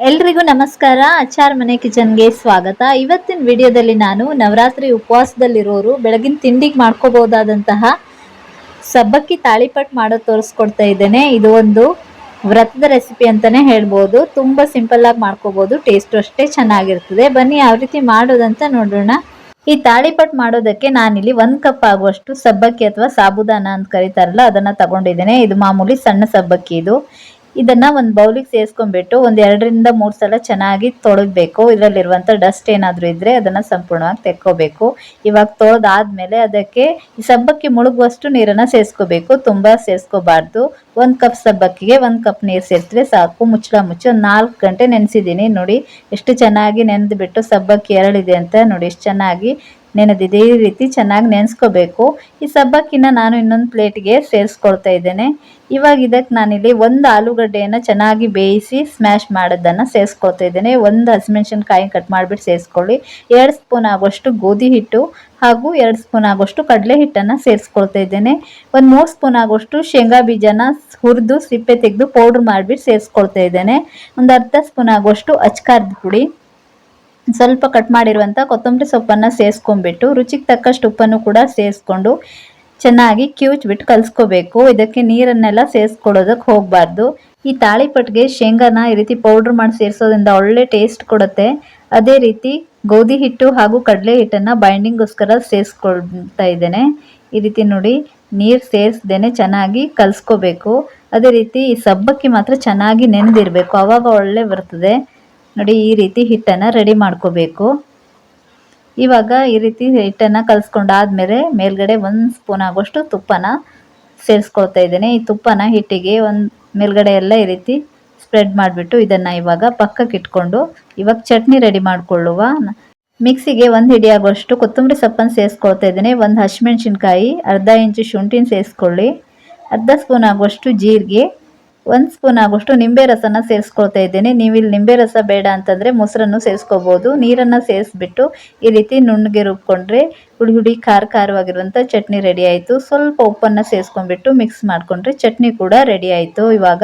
ಎಲ್ರಿಗೂ ನಮಸ್ಕಾರ. ಅಚಾರ್ ಮನೆ ಕಿಚನ್ಗೆ ಸ್ವಾಗತ. ಇವತ್ತಿನ ವಿಡಿಯೋದಲ್ಲಿ ನಾನು ನವರಾತ್ರಿ ಉಪವಾಸದಲ್ಲಿರೋರು ಬೆಳಗಿನ ತಿಂಡಿಗೆ ಮಾಡ್ಕೋಬಹುದಾದಂತಹ ಸಬ್ಬಕ್ಕಿ ತಾಳಿಪಟ್ ಮಾಡೋದು ತೋರಿಸ್ಕೊಡ್ತಾ ಇದ್ದೇನೆ. ಇದು ಒಂದು ವ್ರತದ ರೆಸಿಪಿ ಅಂತಾನೆ ಹೇಳ್ಬೋದು. ತುಂಬಾ ಸಿಂಪಲ್ ಆಗಿ ಮಾಡ್ಕೋಬಹುದು ಟೇಸ್ಟ್ ಅಷ್ಟೇ ಚೆನ್ನಾಗಿರ್ತದೆ. ಬನ್ನಿ ಯಾವ ರೀತಿ ಮಾಡೋದಂತ ನೋಡೋಣ. ಈ ತಾಳಿಪಟ್ ಮಾಡೋದಕ್ಕೆ ನಾನಿಲ್ಲಿ ಒಂದು ಕಪ್ ಆಗುವಷ್ಟು ಸಬ್ಬಕ್ಕಿ ಅಥವಾ ಸಾಬುದಾನ ಅಂತ ಕರೀತಾರಲ್ಲ, ಅದನ್ನ ತಗೊಂಡಿದ್ದೇನೆ. ಇದು ಮಾಮೂಲಿ ಸಣ್ಣ ಸಬ್ಬಕ್ಕಿ ಇದು. ಇದನ್ನ ಒಂದು ಬೌಲಿಗೆ ಸೇರಿಸ್ಕೊಂಡ್ಬಿಟ್ಟು ಒಂದು ಎರಡರಿಂದ ಮೂರು ಸಲ ಚೆನ್ನಾಗಿ ತೊಳಗಬೇಕು ಇದರಲ್ಲಿರುವಂಥ ಡಸ್ಟ್ ಏನಾದರೂ ಇದ್ರೆ ಅದನ್ನ ಸಂಪೂರ್ಣವಾಗಿ ತೆಕ್ಕೋಬೇಕು. ಇವಾಗ ತೊಳೆದಾದ್ಮೇಲೆ ಅದಕ್ಕೆ ಈ ಸಬ್ಬಕ್ಕಿ ಮುಳುಗುವಷ್ಟು ನೀರನ್ನ ಸೇರಿಸ್ಕೋಬೇಕು. ತುಂಬಾ ಸೇರಿಸ್ಕೋಬಾರ್ದು. ಒಂದು ಕಪ್ ಸಬ್ಬಕ್ಕಿಗೆ ಒಂದು ಕಪ್ ನೀರು ಸೇರಿಸಿದ್ರೆ ಸಾಕು. ಮುಚ್ಚಳ ಮುಚ್ಚಿ ನಾಲ್ಕು ಗಂಟೆ ನೆನೆಸಿದ್ದೀನಿ ನೋಡಿ. ಎಷ್ಟು ಚೆನ್ನಾಗಿ ನೆನೆದ್ಬಿಟ್ಟು ಸಬ್ಬಕ್ಕಿ ಎರಳಿದೆ ಅಂತ ನೋಡಿ. ಎಷ್ಟು ಚೆನ್ನಾಗಿ ನೆನೆದಿದೆ ಈ ರೀತಿ ಚೆನ್ನಾಗಿ ನೆನೆಸ್ಕೋಬೇಕು. ಈ ಸಬ್ಬಕ್ಕಿನ ನಾನು ಇನ್ನೊಂದು ಪ್ಲೇಟ್ಗೆ ಸೇರಿಸ್ಕೊಳ್ತಾ ಇದ್ದೇನೆ. ಇವಾಗ ಇದಕ್ಕೆ ನಾನಿಲ್ಲಿ ಒಂದು ಆಲೂಗಡ್ಡೆಯನ್ನು ಚೆನ್ನಾಗಿ ಬೇಯಿಸಿ ಸ್ಮ್ಯಾಶ್ ಮಾಡೋದನ್ನು ಸೇರಿಸ್ಕೊಳ್ತಾ ಇದ್ದೇನೆ. ಒಂದು ಹಸಿಮೆಣಸಿನ್ಕಾಯಿ ಕಟ್ ಮಾಡಿಬಿಟ್ಟು ಸೇರಿಸ್ಕೊಳ್ಳಿ. ಎರಡು ಸ್ಪೂನ್ ಆಗುವಷ್ಟು ಗೋಧಿ ಹಿಟ್ಟು ಹಾಗೂ ಎರಡು ಸ್ಪೂನ್ ಆಗುವಷ್ಟು ಕಡಲೆ ಹಿಟ್ಟನ್ನು ಸೇರಿಸ್ಕೊಳ್ತಾ ಇದ್ದೇನೆ. ಒಂದು ಮೂರು ಸ್ಪೂನ್ ಆಗುವಷ್ಟು ಶೇಂಗಾ ಬೀಜನ ಹುರಿದು ಸಿಪ್ಪೆ ತೆಗೆದು ಪೌಡ್ರ್ ಮಾಡಿಬಿಟ್ಟು ಸೇರಿಸ್ಕೊಳ್ತಾ ಇದ್ದೇನೆ. ಒಂದು ಅರ್ಧ ಸ್ಪೂನ್ ಆಗುವಷ್ಟು ಅಚ್ಕಾರದ ಪುಡಿ. ಸ್ವಲ್ಪ ಕಟ್ ಮಾಡಿರುವಂಥ ಕೊತ್ತಂಬರಿ ಸೊಪ್ಪನ್ನು ಸೇರಿಸ್ಕೊಂಡ್ಬಿಟ್ಟು ರುಚಿಗೆ ತಕ್ಕಷ್ಟು ಉಪ್ಪನ್ನು ಕೂಡ ಸೇರಿಸ್ಕೊಂಡು ಚೆನ್ನಾಗಿ ಕಿವುಚ್ಬಿಟ್ಟು ಕಲಿಸ್ಕೋಬೇಕು. ಇದಕ್ಕೆ ನೀರನ್ನೆಲ್ಲ ಸೇರಿಸ್ಕೊಳ್ಳೋದಕ್ಕೆ ಹೋಗಬಾರ್ದು. ಈ ತಾಳಿಪಟ್ಟಿಗೆ ಶೇಂಗಾನ ಈ ರೀತಿ ಪೌಡ್ರ್ ಮಾಡಿ ಸೇರಿಸೋದ್ರಿಂದ ಒಳ್ಳೆ ಟೇಸ್ಟ್ ಕೊಡುತ್ತೆ. ಅದೇ ರೀತಿ ಗೋಧಿ ಹಿಟ್ಟು ಹಾಗೂ ಕಡಲೆ ಹಿಟ್ಟನ್ನು ಬೈಂಡಿಂಗ್ಗೋಸ್ಕರ ಸೇರಿಸ್ಕೊಳ್ತಾ ಇದ್ದೇನೆ. ಈ ರೀತಿ ನೋಡಿ ನೀರು ಸೇರಿಸ್ದೇನೆ ಚೆನ್ನಾಗಿ ಕಲಿಸ್ಕೋಬೇಕು. ಅದೇ ರೀತಿ ಈ ಸಬ್ಬಕ್ಕಿ ಮಾತ್ರ ಚೆನ್ನಾಗಿ ನೆನೆದಿರಬೇಕು. ಆವಾಗ ಒಳ್ಳೆ ಬರ್ತದೆ. ನೋಡಿ, ಈ ರೀತಿ ಹಿಟ್ಟನ್ನು ರೆಡಿ ಮಾಡ್ಕೋಬೇಕು. ಇವಾಗ ಈ ರೀತಿ ಹಿಟ್ಟನ್ನು ಕಲಿಸ್ಕೊಂಡಾದ್ಮೇಲೆ ಮೇಲ್ಗಡೆ ಒಂದು ಸ್ಪೂನ್ ಆಗೋಷ್ಟು ತುಪ್ಪನ ಸೇರಿಸ್ಕೊಳ್ತಾ ಇದ್ದೀನಿ. ಈ ತುಪ್ಪನ ಹಿಟ್ಟಿಗೆ ಒಂದು ಮೇಲ್ಗಡೆ ಎಲ್ಲ ಈ ರೀತಿ ಸ್ಪ್ರೆಡ್ ಮಾಡಿಬಿಟ್ಟು ಇದನ್ನು ಇವಾಗ ಪಕ್ಕಕ್ಕೆ ಇಟ್ಕೊಂಡು ಇವಾಗ ಚಟ್ನಿ ರೆಡಿ ಮಾಡಿಕೊಳ್ಳುವ. ಮಿಕ್ಸಿಗೆ ಒಂದು ಹಿಡಿ ಆಗುವಷ್ಟು ಕೊತ್ತಂಬರಿ ಸೊಪ್ಪನ್ನು ಸೇರಿಸ್ಕೊಳ್ತಾ ಇದ್ದೀನಿ. ಒಂದು ಹಸಿಮೆಣ್ಸಿನ್ಕಾಯಿ, ಅರ್ಧ ಇಂಚು ಶುಂಠಿನ ಸೇರಿಸ್ಕೊಳ್ಳಿ. ಅರ್ಧ ಸ್ಪೂನ್ ಆಗುವಷ್ಟು ಜೀರಿಗೆ ಒಂದು ಸ್ಪೂನ್ ಆಗೋಷ್ಟು ನಿಂಬೆ ರಸನ ಸೇರಿಸ್ಕೊಳ್ತಾ ಇದ್ದೇನೆ. ನೀವು ಇಲ್ಲಿ ನಿಂಬೆ ರಸ ಬೇಡ ಅಂತಂದರೆ ಮೊಸರನ್ನು ಸೇರಿಸ್ಕೋಬೋದು. ನೀರನ್ನು ಸೇರಿಸ್ಬಿಟ್ಟು ಈ ರೀತಿ ನುಣ್ಣಗೆ ರುಬ್ಕೊಂಡ್ರೆ ಹುಡಿ ಹುಡಿ ಖಾರ ಖಾರವಾಗಿರುವಂಥ ಚಟ್ನಿ ರೆಡಿ ಆಯಿತು. ಸ್ವಲ್ಪ ಉಪ್ಪನ್ನು ಸೇರಿಸ್ಕೊಂಡ್ಬಿಟ್ಟು ಮಿಕ್ಸ್ ಮಾಡಿಕೊಂಡ್ರೆ ಚಟ್ನಿ ಕೂಡ ರೆಡಿ ಆಯಿತು. ಇವಾಗ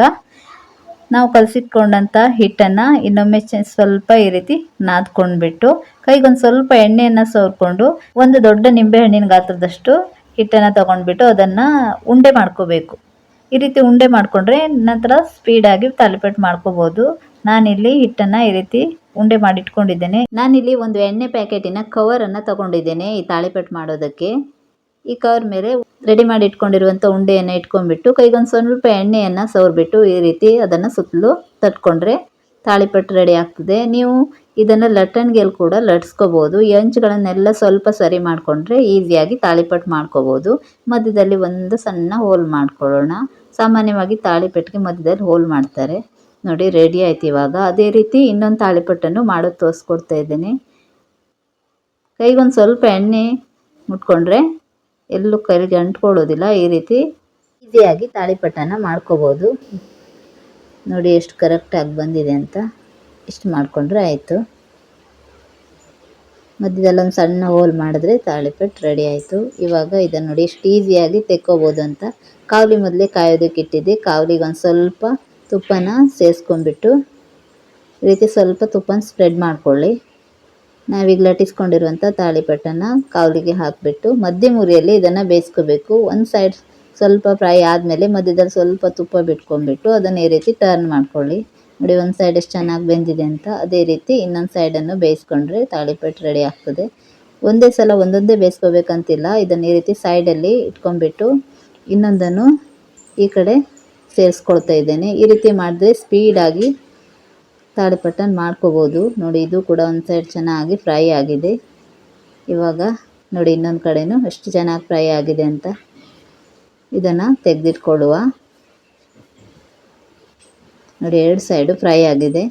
ನಾವು ಕಲಸಿಟ್ಕೊಂಡಂಥ ಹಿಟ್ಟನ್ನು ಇನ್ನೊಮ್ಮೆ ಸ್ವಲ್ಪ ಈ ರೀತಿ ನಾದ್ಕೊಂಡ್ಬಿಟ್ಟು ಕೈಗೊಂದು ಸ್ವಲ್ಪ ಎಣ್ಣೆಯನ್ನು ಸವರ್ಕೊಂಡು ಒಂದು ದೊಡ್ಡ ನಿಂಬೆ ಹಣ್ಣಿನ ಗಾತ್ರದಷ್ಟು ಹಿಟ್ಟನ್ನು ತಗೊಂಡ್ಬಿಟ್ಟು ಅದನ್ನು ಉಂಡೆ ಮಾಡ್ಕೋಬೇಕು. ಈ ರೀತಿ ಉಂಡೆ ಮಾಡಿಕೊಂಡ್ರೆ ನಂತರ ಸ್ಪೀಡಾಗಿ ತಾಲಿಪೇಟ್ ಮಾಡ್ಕೋಬೋದು. ನಾನಿಲ್ಲಿ ಹಿಟ್ಟನ್ನು ಈ ರೀತಿ ಉಂಡೆ ಮಾಡಿ ಇಟ್ಕೊಂಡಿದ್ದೇನೆ ನಾನಿಲ್ಲಿ ಒಂದು ಎಣ್ಣೆ ಪ್ಯಾಕೆಟಿನ ಕವರನ್ನು ತಗೊಂಡಿದ್ದೇನೆ ಈ ತಾಳಿಪೇಟ್ ಮಾಡೋದಕ್ಕೆ. ಈ ಕವರ್ ಮೇಲೆ ರೆಡಿ ಮಾಡಿ ಇಟ್ಕೊಂಡಿರುವಂಥ ಉಂಡೆಯನ್ನು ಇಟ್ಕೊಂಡ್ಬಿಟ್ಟು ಕೈಗೊಂದು ಸ್ವಲ್ಪ ಎಣ್ಣೆಯನ್ನು ಸವರ್ಬಿಟ್ಟು ಈ ರೀತಿ ಅದನ್ನು ಸುತ್ತಲೂ ತಟ್ಕೊಂಡ್ರೆ ತಾಳಿಪಟ್ಟು ರೆಡಿ ಆಗ್ತದೆ. ನೀವು ಇದನ್ನು ಲಟ್ಟಣಿಗೆಯಲ್ಲಿ ಕೂಡ ಲಟ್ಸ್ಕೋಬೋದು. ಈ ಅಂಚುಗಳನ್ನೆಲ್ಲ ಸ್ವಲ್ಪ ಸರಿ ಮಾಡಿಕೊಂಡ್ರೆ ಈಸಿಯಾಗಿ ತಾಳಿಪಟ್ಟು ಮಾಡ್ಕೋಬೋದು. ಮಧ್ಯದಲ್ಲಿ ಒಂದು ಸಣ್ಣ ಹೋಲ್ ಮಾಡ್ಕೊಳ್ಳೋಣ. ಸಾಮಾನ್ಯವಾಗಿ ತಾಳಿಪಟ್ಟಿಗೆ ಮಧ್ಯದಲ್ಲಿ ಹೋಲ್ ಮಾಡ್ತಾರೆ. ನೋಡಿ ರೆಡಿ ಆಯ್ತು ಇವಾಗ. ಅದೇ ರೀತಿ ಇನ್ನೊಂದು ತಾಳಿಪಟ್ಟನ್ನು ಮಾಡೋದು ತೋರಿಸ್ಕೊಡ್ತಾ ಇದ್ದೀನಿ. ಕೈಗೊಂದು ಸ್ವಲ್ಪ ಎಣ್ಣೆ ಮುಟ್ಕೊಂಡ್ರೆ ಎಲ್ಲೂ ಕೈಗೆ ಅಂಟ್ಕೊಳ್ಳೋದಿಲ್ಲ. ಈ ರೀತಿ ಈಸಿಯಾಗಿ ತಾಳಿಪಟ್ಟನ ಮಾಡ್ಕೋಬೋದು. ನೋಡಿ, ಎಷ್ಟು ಕರೆಕ್ಟಾಗಿ ಬಂದಿದೆ ಅಂತ. ಇಷ್ಟು ಮಾಡಿಕೊಂಡ್ರೆ ಆಯಿತು. ಮಧ್ಯದಲ್ಲಿ ಒಂದು ಸಣ್ಣ ಹೋಲ್ ಮಾಡಿದ್ರೆ ತಾಳಿಪಟ್ಟು ರೆಡಿ ಆಯಿತು. ಇವಾಗ ಇದನ್ನು ನೋಡಿ ಎಷ್ಟು ಈಸಿಯಾಗಿ ತೆಕ್ಕೋಬೋದು ಅಂತ. ಕಾವಲಿ ಮೊದಲೇ ಕಾಯೋದಕ್ಕೆ ಇಟ್ಟಿದ್ದೆ. ಕಾವಲಿಗೆ ಒಂದು ಸ್ವಲ್ಪ ತುಪ್ಪನ ಸೇರಿಸ್ಕೊಂಡ್ಬಿಟ್ಟು ಈ ರೀತಿ ಸ್ವಲ್ಪ ತುಪ್ಪನ ಸ್ಪ್ರೆಡ್ ಮಾಡಿಕೊಳ್ಳಿ. ನಾವೀಗ ಲಟ್ಟಿಸ್ಕೊಂಡಿರುವಂಥ ತಾಳಿಪಟ್ಟನ್ನು ಕಾವಲಿಗೆ ಹಾಕಿಬಿಟ್ಟು ಮಧ್ಯ ಮುರಿಯಲ್ಲಿ ಇದನ್ನು ಬೇಯಿಸ್ಕೋಬೇಕು. ಒಂದು ಸೈಡ್ ಸ್ವಲ್ಪ ಫ್ರೈ ಆದಮೇಲೆ ಮಧ್ಯದಲ್ಲಿ ಸ್ವಲ್ಪ ತುಪ್ಪ ಬಿಟ್ಕೊಂಡ್ಬಿಟ್ಟು ಅದನ್ನು ಈ ರೀತಿ ಟರ್ನ್ ಮಾಡ್ಕೊಳ್ಳಿ. ನೋಡಿ, ಒಂದು ಸೈಡ್ ಎಷ್ಟು ಚೆನ್ನಾಗಿ ಬೆಂದಿದೆ ಅಂತ. ಅದೇ ರೀತಿ ಇನ್ನೊಂದು ಸೈಡನ್ನು ಬೇಯಿಸ್ಕೊಂಡ್ರೆ ತಾಳಿಪಟ್ಟು ರೆಡಿ ಆಗ್ತದೆ. ಒಂದೇ ಸಲ ಒಂದೊಂದೇ ಬೇಯಿಸ್ಕೋಬೇಕಂತಿಲ್ಲ. ಇದನ್ನು ಈ ರೀತಿ ಸೈಡಲ್ಲಿ ಇಟ್ಕೊಂಡ್ಬಿಟ್ಟು ಇನ್ನೊಂದನ್ನು ಈ ಕಡೆ ಸೇರಿಸ್ಕೊಳ್ತಾ ಇದ್ದೇನೆ. ಈ ರೀತಿ ಮಾಡಿದ್ರೆ ಸ್ಪೀಡಾಗಿ ತಾಳಿಪಟ್ಟನ್ನು ಮಾಡ್ಕೋಬೋದು. ನೋಡಿ, ಇದು ಕೂಡ ಒಂದು ಸೈಡ್ ಚೆನ್ನಾಗಿ ಫ್ರೈ ಆಗಿದೆ. ಇವಾಗ ನೋಡಿ, ಇನ್ನೊಂದು ಕಡೆಯೂ ಎಷ್ಟು ಚೆನ್ನಾಗಿ ಫ್ರೈ ಆಗಿದೆ ಅಂತ ಇದನ್ನು ತೆಗೆದಿಟ್ಕೊಳ್ಳುವ. ನೋಡಿ, ಎರಡು ಸೈಡು ಫ್ರೈ ಆಗಿದೆ.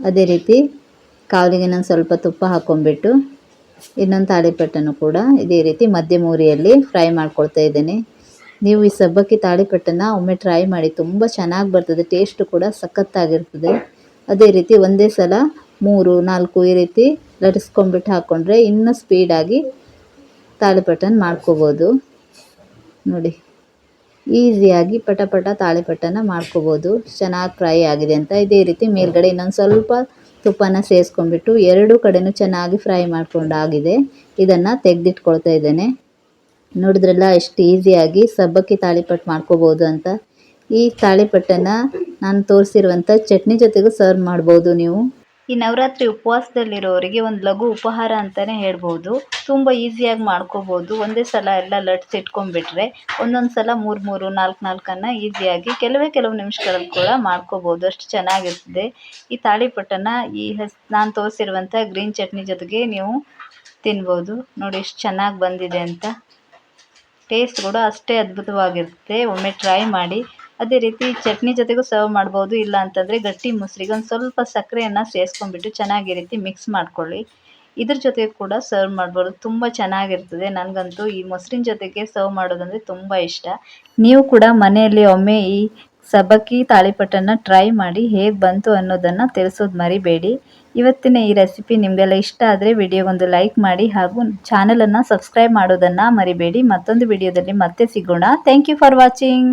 ಅದೇ ರೀತಿ ಕಾವಲಿಗೆ ನಾನು ಸ್ವಲ್ಪ ತುಪ್ಪ ಹಾಕ್ಕೊಂಡ್ಬಿಟ್ಟು ಇನ್ನೊಂದು ತಾಳಿಪಟ್ಟನ್ನು ಕೂಡ ಇದೇ ರೀತಿ ಮಧ್ಯಮ ಉರಿಯಲ್ಲಿ ಫ್ರೈ ಮಾಡ್ಕೊಳ್ತಾ ಇದ್ದೇನೆ. ನೀವು ಈ ಸಬ್ಬಕ್ಕಿ ತಾಳಿಪಟ್ಟನ್ನು ಒಮ್ಮೆ ಟ್ರೈ ಮಾಡಿ ತುಂಬ ಚೆನ್ನಾಗಿ ಬರ್ತದೆ ಟೇಸ್ಟ್ ಕೂಡ ಸಖತ್ತಾಗಿರ್ತದೆ. ಅದೇ ರೀತಿ ಒಂದೇ ಸಲ ಮೂರು, ನಾಲ್ಕು ಈ ರೀತಿ ಲಟಿಸ್ಕೊಂಡ್ಬಿಟ್ಟು ಹಾಕ್ಕೊಂಡ್ರೆ ಇನ್ನೂ ಸ್ಪೀಡಾಗಿ ತಾಳಿಪಟ್ಟನ್ನು ಮಾಡ್ಕೋಬೋದು. ನೋಡಿ. ಈಸಿಯಾಗಿ ಪಟ ಪಟ ತಾಳಿಪಟ್ಟನ್ನು ಮಾಡ್ಕೋಬೋದು. ಚೆನ್ನಾಗಿ ಫ್ರೈ ಆಗಿದೆ ಅಂತ ಇದೇ ರೀತಿ ಮೇಲ್ಗಡೆ ಇನ್ನೊಂದು ಸ್ವಲ್ಪ ತುಪ್ಪನ ಸೇರಿಸ್ಕೊಂಡ್ಬಿಟ್ಟು ಎರಡು ಕಡೆನೂ ಚೆನ್ನಾಗಿ ಫ್ರೈ ಮಾಡ್ಕೊಂಡಾಗಿದೆ. ಇದನ್ನು ತೆಗೆದಿಟ್ಕೊಳ್ತಾ ಇದ್ದೇನೆ. ನೋಡಿದ್ರಲ್ಲ, ಎಷ್ಟು ಈಸಿಯಾಗಿ ಸಬ್ಬಕ್ಕಿ ತಾಳಿಪಟ್ಟು ಮಾಡ್ಕೋಬೋದು ಅಂತ. ಈ ತಾಳಿಪಟ್ಟನ್ನು ನಾನು ತೋರಿಸಿರುವಂಥ ಚಟ್ನಿ ಜೊತೆಗೂ ಸರ್ವ್ ಮಾಡ್ಬೋದು ನೀವು. ಈ ನವರಾತ್ರಿ ಉಪವಾಸದಲ್ಲಿರೋರಿಗೆ ಒಂದು ಲಘು ಉಪಹಾರ ಅಂತಲೇ ಹೇಳ್ಬೋದು. ತುಂಬ ಈಸಿಯಾಗಿ ಮಾಡ್ಕೋಬೋದು. ಒಂದೇ ಸಲ ಎಲ್ಲ ಲಟ್ಸ್ ಇಟ್ಕೊಂಡ್ಬಿಟ್ರೆ ಒಂದೊಂದು ಸಲ ಮೂರು ಮೂರು, ನಾಲ್ಕು, ನಾಲ್ಕನ್ನು ಈಸಿಯಾಗಿ ಕೆಲವೇ ಕೆಲವು ನಿಮಿಷಗಳಲ್ಲಿ ಕೂಡ ಮಾಡ್ಕೋಬೋದು. ಅಷ್ಟು ಚೆನ್ನಾಗಿರ್ತದೆ. ಈ ತಾಳಿಪಟ್ಟನ್ನು ಈ ಹೆಸ್, ನಾನು ತೋರಿಸಿರುವಂಥ ಗ್ರೀನ್ ಚಟ್ನಿ ಜೊತೆಗೆ ನೀವು ತಿನ್ಬೋದು. ನೋಡಿ ಎಷ್ಟು ಚೆನ್ನಾಗಿ ಬಂದಿದೆ ಅಂತ. ಟೇಸ್ಟ್ ಕೂಡ ಅಷ್ಟೇ ಅದ್ಭುತವಾಗಿರುತ್ತೆ. ಒಮ್ಮೆ ಟ್ರೈ ಮಾಡಿ ಅದೇ ರೀತಿ ಚಟ್ನಿ ಜೊತೆಗೂ ಸರ್ವ್ ಮಾಡ್ಬೋದು. ಇಲ್ಲ ಅಂತಂದರೆ ಗಟ್ಟಿ ಮೊಸರಿಗೆ ಒಂದು ಸ್ವಲ್ಪ ಸಕ್ಕರೆಯನ್ನು ಸೇರಿಸ್ಕೊಂಡ್ಬಿಟ್ಟು ಚೆನ್ನಾಗಿ ರೀತಿ ಮಿಕ್ಸ್ ಮಾಡ್ಕೊಳ್ಳಿ. ಇದ್ರ ಜೊತೆ ಕೂಡ ಸರ್ವ್ ಮಾಡ್ಬೋದು. ತುಂಬ ಚೆನ್ನಾಗಿರ್ತದೆ. ನನಗಂತೂ ಈ ಮೊಸರಿನ ಜೊತೆಗೆ ಸರ್ವ್ ಮಾಡೋದಂದರೆ ತುಂಬ ಇಷ್ಟ. ನೀವು ಕೂಡ ಮನೆಯಲ್ಲಿ ಒಮ್ಮೆ ಈ ಸಬ್ಬಕ್ಕಿ ತಾಳಿಪಟ್ಟನ್ನು ಟ್ರೈ ಮಾಡಿ ಹೇಗೆ ಬಂತು ಅನ್ನೋದನ್ನು ತಿಳಿಸೋದು ಮರಿಬೇಡಿ. ಇವತ್ತಿನ ಈ ರೆಸಿಪಿ ನಿಮಗೆಲ್ಲ ಇಷ್ಟ ಆದರೆ ವಿಡಿಯೋಗೊಂದು ಲೈಕ್ ಮಾಡಿ ಹಾಗೂ ಚಾನಲನ್ನು ಸಬ್ಸ್ಕ್ರೈಬ್ ಮಾಡೋದನ್ನು ಮರಿಬೇಡಿ. ಮತ್ತೊಂದು ವಿಡಿಯೋದಲ್ಲಿ ಮತ್ತೆ ಸಿಗೋಣ. Thank you for watching